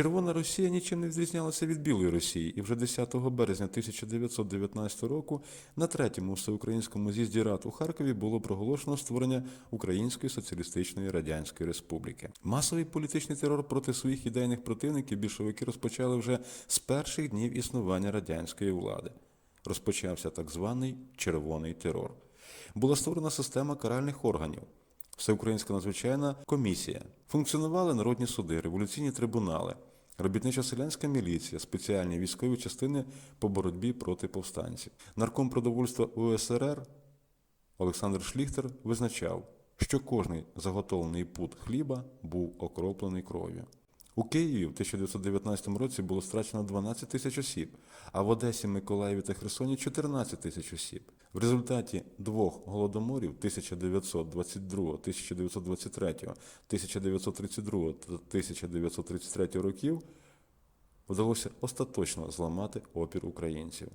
Червона Росія нічим не відрізнялася від Білої Росії, і вже 10 березня 1919 року на третьому всеукраїнському з'їзді рад у Харкові було проголошено створення Української соціалістичної радянської республіки. Масовий політичний терор проти своїх ідейних противників більшовики розпочали вже з перших днів існування радянської влади. Розпочався так званий червоний терор. Була створена система каральних органів. Всеукраїнська надзвичайна комісія. Функціонували народні суди, революційні трибунали, робітнича селянська міліція, спеціальні військові частини по боротьбі проти повстанців. Нарком продовольства УСРР Олександр Шліхтер визначав, що кожний заготовлений пуд хліба був окроплений кров'ю. У Києві в 1919 році було страчено 12 тисяч осіб, а в Одесі, Миколаєві та Херсоні 14 тисяч осіб. В результаті двох голодоморів 1922, 1923, 1932 та 1933 років вдалося остаточно зламати опір українців.